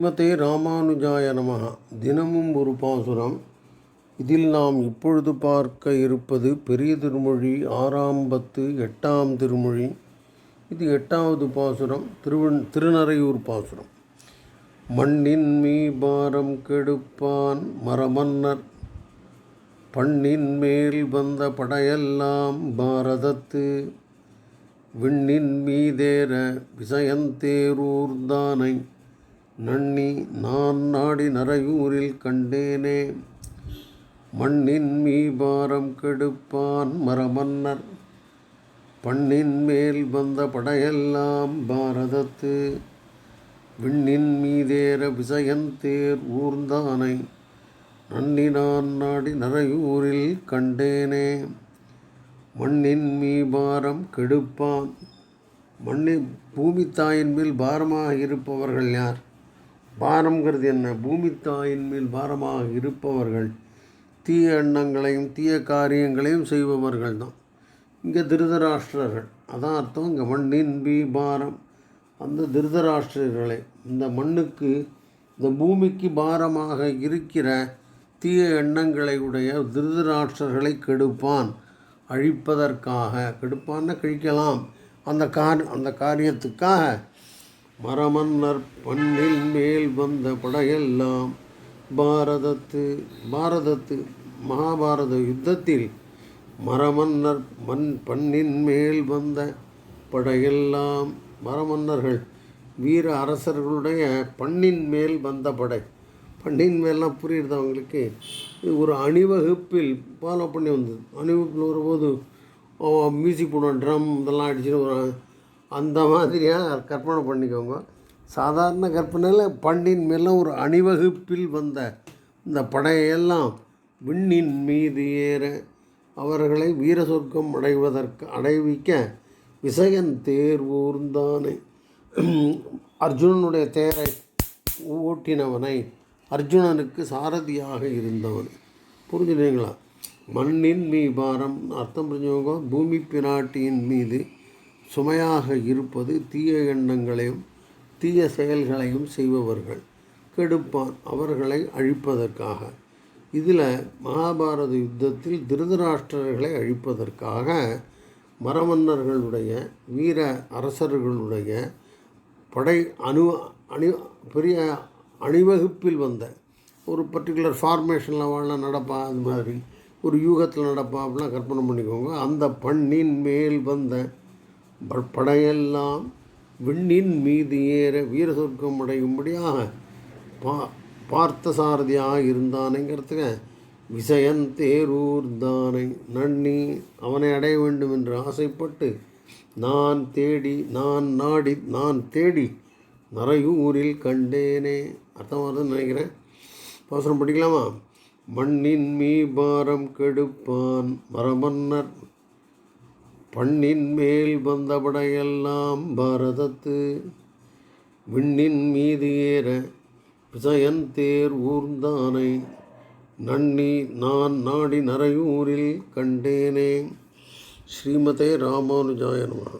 ஸ்ரீமதே ராமானுஜாய நமகா தினமும் ஒரு பாசுரம். இதில் நாம் இப்பொழுது பார்க்க இருப்பது பெரிய திருமொழி ஆறாம் பத்து எட்டாம் திருமொழி. இது எட்டாவது பாசுரம் திருவன் திருநறையூர் பாசுரம். மண்ணின் மீ பாரம் கெடுப்பான் மரமன்னர். பண்ணின் மேல் வந்த படையெல்லாம் பாரதத்து. விண்ணின் மீதேற விசயந்தேரூர்தானை. நன்னி நான் நாடி நரையூரில் கண்டேனே. மண்ணின் மீபாரம் கெடுப்பான் மரமன்னர். பண்ணின் மேல் வந்த படையெல்லாம் பாரதத்து. விண்ணின் மீதேற விசயந்தேர் ஊர்ந்தானை. நன்னி நான் நாடி நரையூரில் கண்டேனே. மண்ணின் மீபாரம் கெடுப்பான். மண்ணின் பூமி தாயின் மேல் பாரமாக இருப்பவர்கள் யார்? பாரம்ங்கிறது என்ன? பூமி தாயின் மேல் பாரமாக இருப்பவர்கள் தீய எண்ணங்களையும் தீய காரியங்களையும் செய்பவர்கள் தான் இங்கே திருதராஷ்டிரர்கள். அதான் அர்த்தம். இங்கே மண்ணின் பி பாரம். அந்த திருதராஷ்டிரர்களை இந்த மண்ணுக்கு இந்த பூமிக்கு பாரமாக இருக்கிற தீய எண்ணங்களை உடைய திருதராஷ்டிரர்களை கெடுப்பான். அழிப்பதற்காக. கெடுப்பான்னு கழிக்கலாம். அந்த கார் அந்த காரியத்துக்காக. மரமன்னர் பண்ணில் மேல் வந்த படையெல்லாம் பாரதத்து பாரதத்து மகாபாரத யுத்தத்தில் மரமன்னர் மண் பண்ணின் மேல் வந்த படையெல்லாம் மரமன்னர்கள் வீர அரசர்களுடைய பண்ணின் மேல் வந்த படை. பண்ணின் மேலாம் புரியுறது அவங்களுக்கு ஒரு அணிவகுப்பில் ஃபாலோ பண்ணி வந்தது. அணிவகுப்பில் வரும்போது மியூசிக் போடுவோம் ட்ரம் இதெல்லாம் அடிச்சுட்டு ஒரு அந்த மாதிரியாக கற்பனை பண்ணிக்கோங்க. சாதாரண கற்பனையில் பண்ணின் மேலே ஒரு அணிவகுப்பில் வந்த இந்த படையெல்லாம் விண்ணின் மீது ஏற அவர்களை வீர சொர்க்கம் அடைவதற்கு அடைவிக்க விசயன் தேர் ஊர்ந்தானே. அர்ஜுனனுடைய தேரை ஓட்டினவனை அர்ஜுனனுக்கு சாரதியாக இருந்தவன். புரிஞ்சுடுங்களா மண்ணின் மீ பாரம் அர்த்தம் புரிஞ்சவங்க பூமி பிராட்டியின் மீது சுமையாக இருப்பது தீய எண்ணங்களையும் தீய செயல்களையும் செய்பவர்கள். கெடுப்பான் அவர்களை அழிப்பதற்காக. இதில் மகாபாரத யுத்தத்தில் திருதராஷ்டிரர்களை அழிப்பதற்காக மரமன்னர்களுடைய வீர அரசர்களுடைய படை அணு அணி பெரிய அணிவகுப்பில் வந்த ஒரு பர்டிகுலர் ஃபார்மேஷனில் வாழ நடப்பா அது மாதிரி. ஒரு யூகத்தில் நடப்பா அப்படிலாம் கற்பனை பண்ணிக்கோங்க. அந்த பண்ணின் மேல் வந்த படையெல்லாம் விண்ணின் மீது ஏற வீர சொர்க்கம் அடையும்படியாக பா பார்த்த சாரதியாக விசயன் தேரூர் தானை. நன்னி அவனை அடைய வேண்டும் என்று ஆசைப்பட்டு நான் தேடி நான் நாடி நான் தேடி நரையூரில் கண்டேனே. அர்த்தமாக நினைக்கிறேன். பாசுரம் படிக்கலாமா? மண்ணின் மீ பாரம் கெடுப்பான். மரமன்னர் பண்ணின் மேல் வந்தபடையெல்லாம் பாரதத்து. விண்ணின் மீது ஏற விசயன் தேர் ஊர்ந்தானை. நன்னி நான் நாடி நரையூரில் கண்டேனே. ஸ்ரீமதே ராமானுஜாயனமா